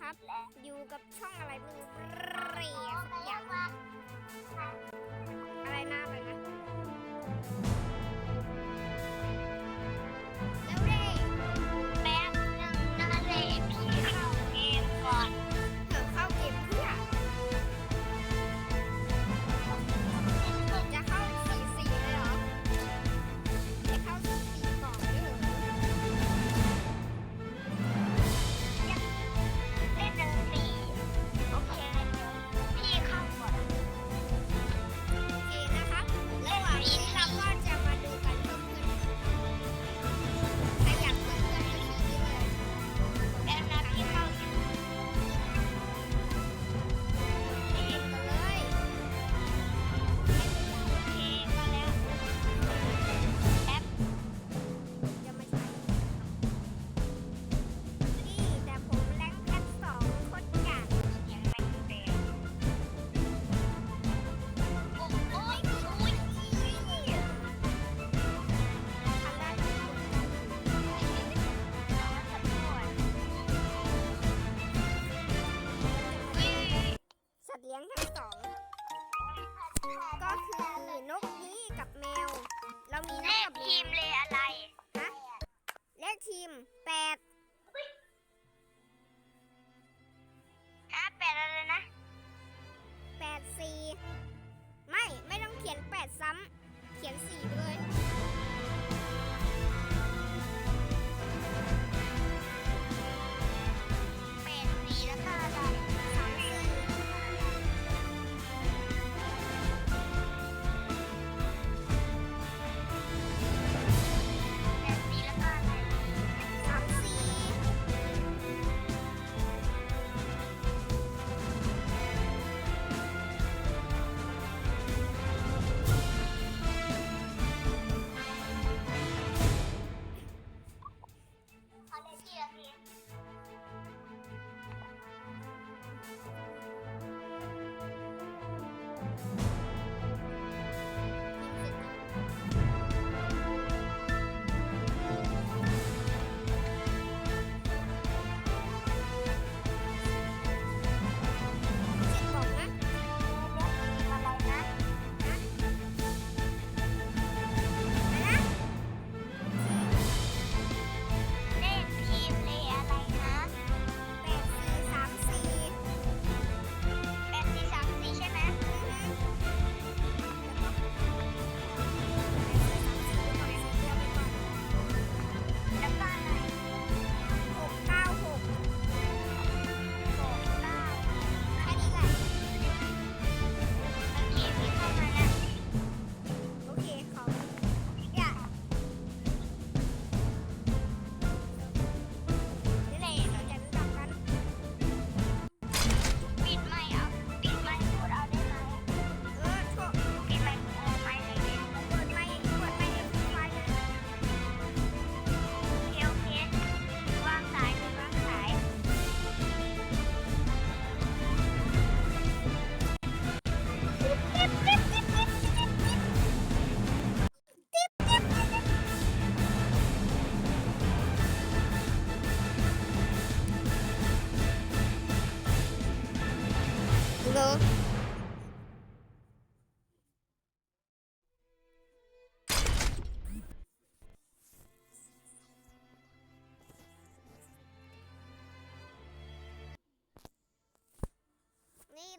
ครับ อยู่กับช่องอะไรไม่รู้เรียสักอย่างอะไรนะอะไร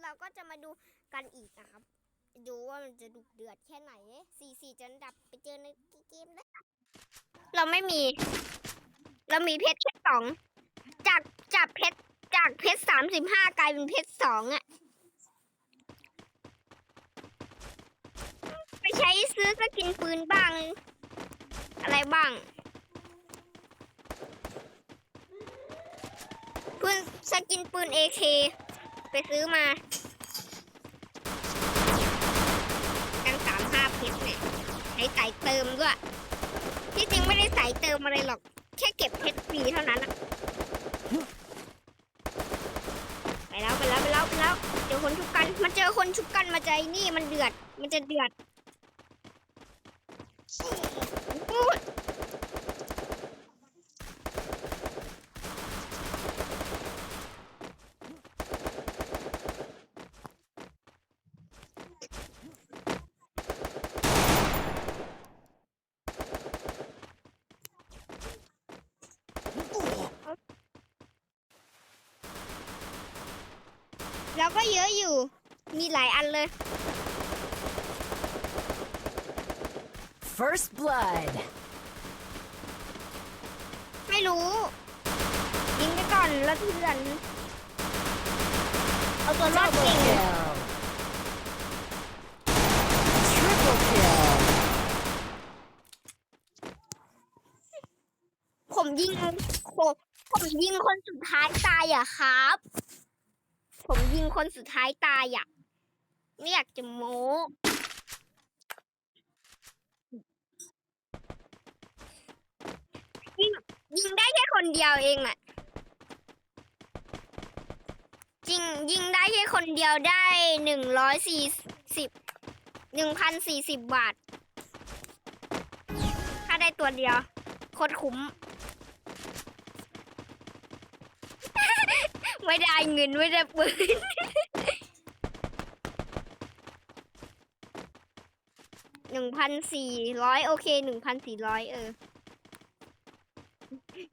เราก็จะมาดูกันอีกนะครับ ดูว่ามันจะดุเดือดแค่ไหนสี่สี่จะดับไปเจอในเกมได้เราไม่มี เรามีเพชรแค่สองจากจากเพชรจากเพชรสามสิบห้ากลายเป็นเพชรสองอะไปใช้ซื้อสกินปืนบ้าง อะไรบ้างปืนสกินปืนเอเค ไปซื้อมากันสามห้าเพชรเนี่ยใช้ใส่เติมด้วย ที่จริงไม่ได้ใส่เติมอะไรหรอก แค่เก็บเพชรฟรีเท่านั้นอะไปแล้วไปแล้วไปแล้วไปแล้ว เจอคนชุบกัน มันเจอคนชุบกันมาใจนี่มันเดือด มันจะเดือดอู้ เราก็เยอะอยู่ มีหลายอันเลย First blood. ไม่รู้ ยิงไปก่อนแล้วเถื่อนเอาตัวรอด Double เก่ง kill. Triple kill. ผมยิงผมผมยิงคนสุดท้ายตายอะครับ ผมยิงคนสุดท้ายตายอะ ไม่อยากจะโม้ยิงยิงได้แค่คนเดียวเองอะยิงยิงได้แค่คนเดียวได้หนึ่งร้อยสี่สิบหนึ่งพันสี่สิบบาท ถ้าได้ตัวเดียวโคตรคุ้ม ไม่ได้เงินไม่ได้ปืน หนึ่งพันสี่ร้อยโอเคหนึ่งพันสี่ร้อยเออ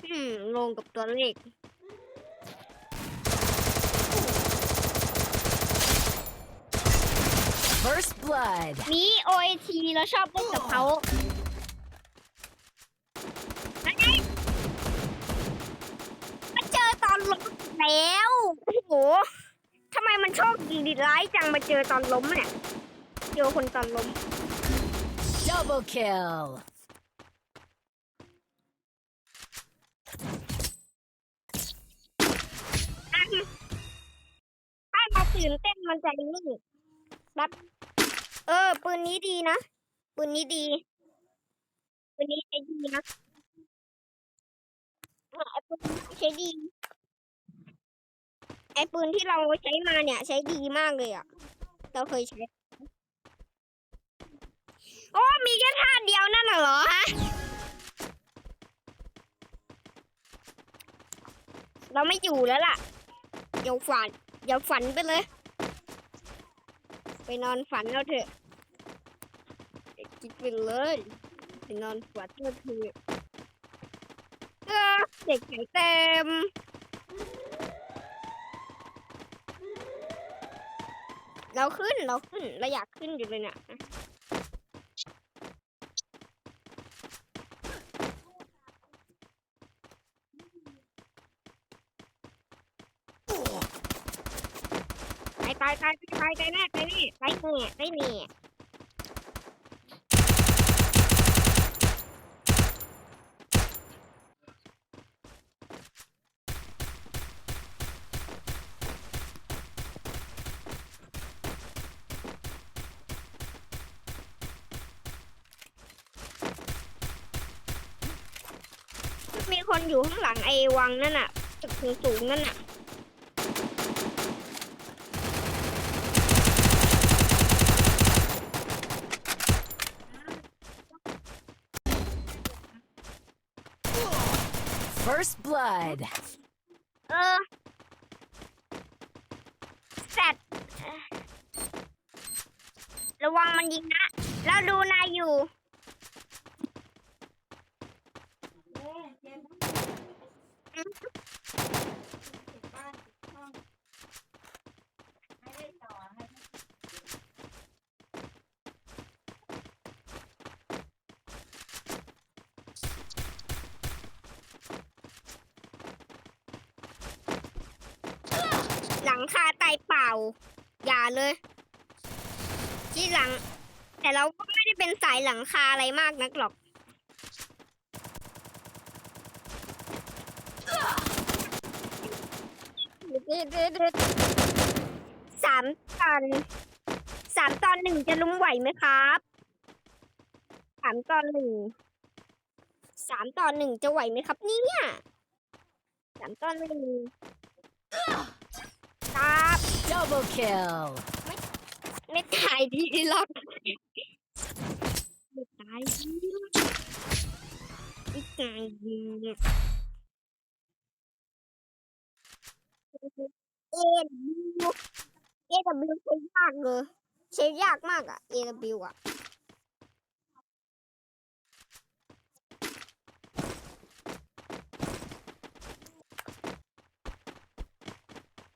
อืมงงกับตัวเลข First blood. มีโอเอทีแล้วชอบเล่นกับเขานั่นไงมาเจอตอนล้มแล้วโอ้โหทำไมมันโชคดีดีร้ายจังมาเจอตอนล้มเนี่ยเจอคนตอนล้ม Double kill. อะถ้ามาตื่นเต้นมันจะนี่แบบเออ ปืนนี้ดีนะ ปืนนี้ดี ปืนนี้ใช้ดีนะเออไอ้ปืนนี้ใช้ดี ไอ้ปืนที่เราใช้มาเนี่ย ใช้ดีมากเลยอะเราเคยใช้ โอ้มีแค่ท่าเดียวนั่นเหรอฮะเราไม่อยู่แล้วล่ะเดี๋ยวฝันเดี๋ยวฝันไปเลย ไปนอนฝันแล้วเถอะคิดไปเลยไปนอนฝันแล้วเถอะเออเด็กใหญ่เต็มเราขึ้นเราขึ้นเราอยากขึ้นอยู่เลยเนี่ย ไปไปไปไปไปไปแน่ไปนี่ไปนี่ไปนี่มีคนอยู่ข้างหลังไอ้วังนั่นน่ะตึกสูงๆนั่นน่ะ First blood. เออแซดระวังมันยิงนะ เราดูนายอยู่ห ลังคาไตายเปล่า อย่าเลย ที่หลัง แต่เราก็ไม่ได้เป็นสายหลังคาอะไรมากนักหรอกสามตอนสามตอนหนึ่งจะลุมไหวไหมครับสามตอนหนึ่งสามตอนหนึ่งจะไหวไหมครับเนี่ยสามตอนหนึ่ง ครับ Double kill. ไม่ตายดีหรอกไม่ตายดีหรอกไม่ตายดีหรอกเอ็นเอ w ใช้ยากเลยใช้ยากมากอะ AW อะ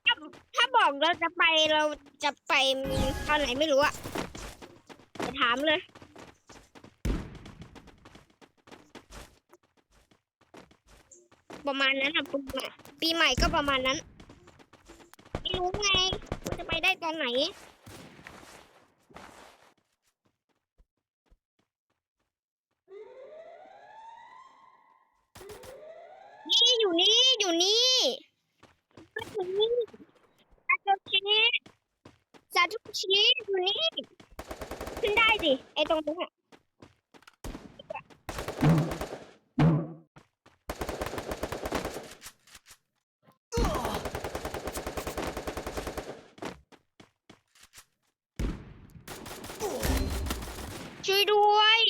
ถ้าถ้าบอก บ องเราจะไปเราจะไปตอนไหนไม่รู้อะไปถามเลยประมาณนั้นอะปีใหม่ปีใหม่ก็ประมาณนั้น ไม่รู้ไงว่าจะไปได้ตอนไหนอยู่นี่อยู่นี่อยู่นี่ซาโตชิ ทุกชิอยู่นี่ ขึ้นได้สิไอตรงนี้อะช่วยด้วย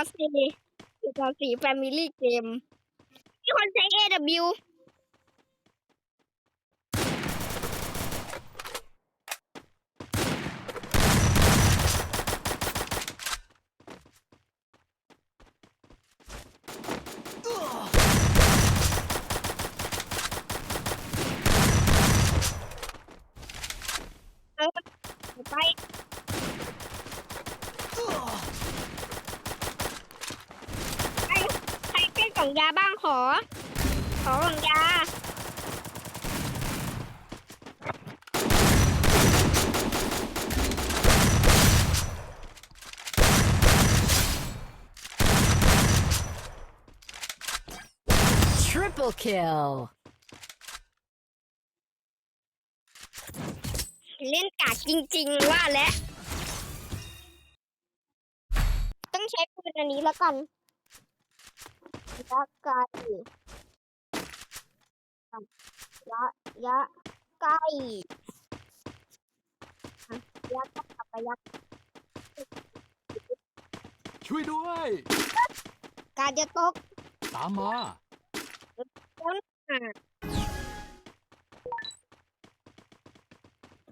ตีต่อสี่ตีต่อสี่แฟมิลี่เกมมีคนใช้ AW เออไป ใครใครเป็นกล่องยาบ้างขอ ข อกล่องยา Triple kill. เล่นกากจริงๆว่าแล้ว ต้องใช้ปืนอันนี้แล้วกันยะไก่ ยะยะไก่อะยะก็กลับไปยะช่วยด้วย การจะตกตามมาต้นอะ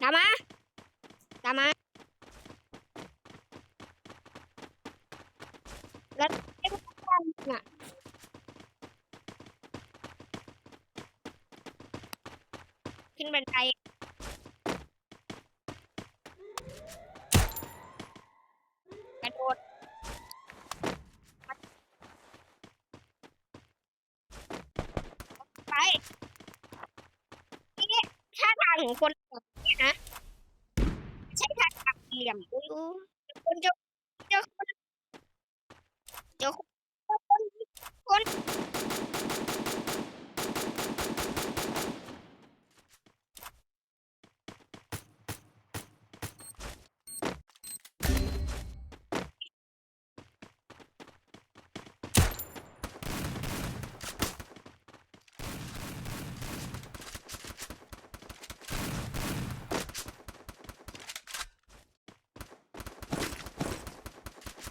ตามมาตามมา แล้วไอ้พวกนั้นน่ะขึ้น บันไดกระโดดไปนี่ท่าทางของคนนี้นะใช่ท่าทางเหลี่ยมอุ้ยคนเจอเจอคนเจอคนคนคน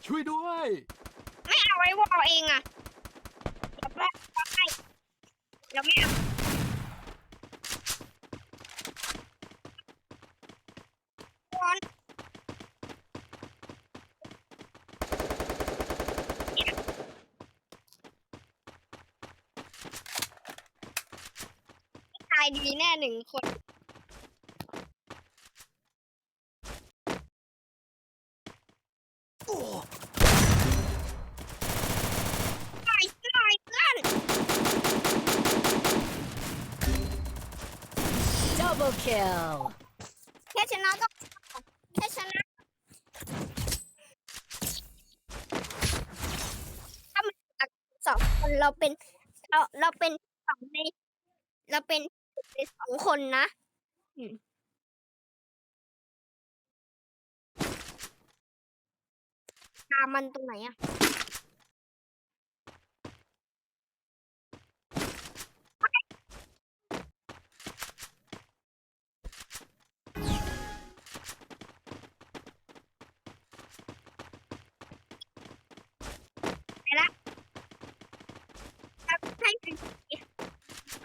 ช่วยด้วย ไม่เอาไว้วอลเองอะเดี๋ยวแม่ให้เดี๋ยวไม่เอาวอนตายดีแน่หนึ่งคนอยหน่อยเพื่อน Double kill. แค่ชนะก็แค่ชนะถ้ามันสองคนเราเป็นเราเราเป็นสองในเราเป็นในสองคนนะอืมตามมันตรงไหนอะ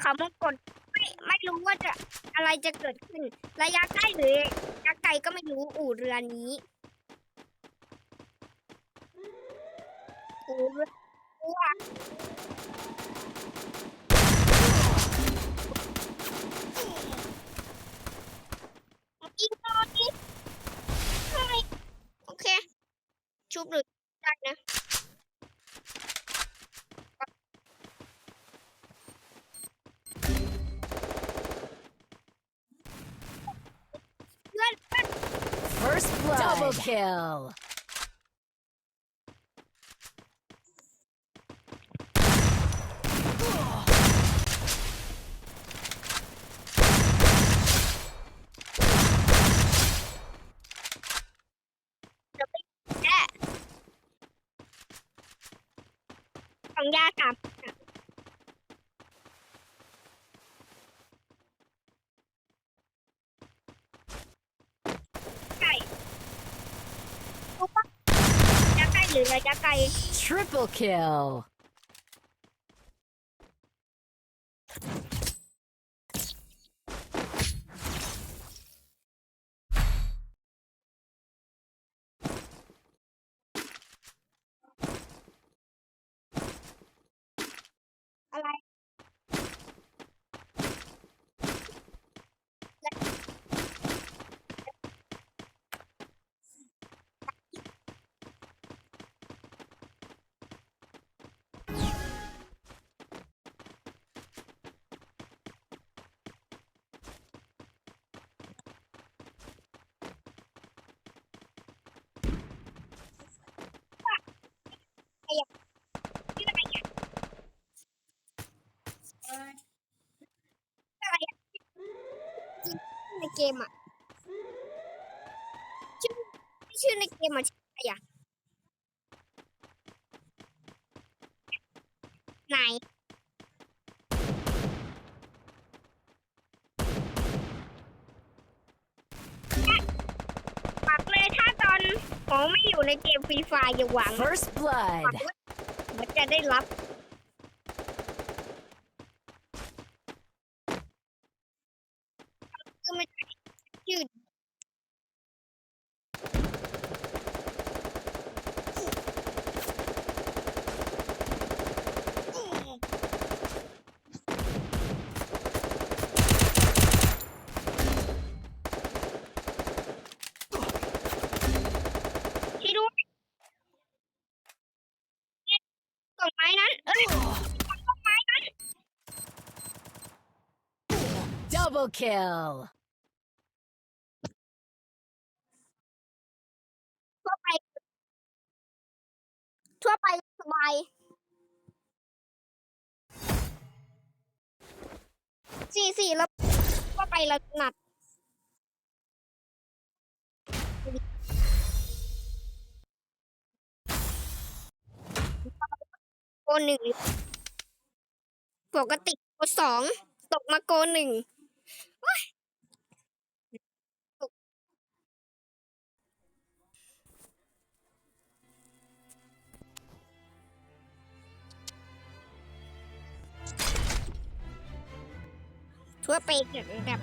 เขามงกฎไม่ไม่รู้ว่าจะอะไรจะเกิดขึ้น ระยะใกล้หรือระยะไกลก็ไม่รู้อู่เรือนี้อู่เรืออีโอเค ชุบหรือได้นะ Double kill. หรือระยะไกล Triple kill. อะไรอะในเกมอะชื่อชื่อในเกมอะชื่ออะไรอะไหนปักเลยถ้าตอนผมไม่อยู่ในเกมฟรีไฟอย่าหวัง First blood. ว่ามันจะได้รับ คือไม่ใช่ยืดที่ดูกล่องไม้นั้น เอ้ยกล่องไม้นั้น Double kill. ทั่วไป ทั่วไปสบายสี่สี่แล้วทั่วไปเราหนัดโกหนึ่ง ปกติโกสอง ตกมาโกหนึ่ง ทั่วไปเกิดแบบ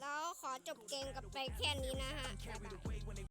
แล้วขอจบเกมกับไปแค่นี้นะฮะ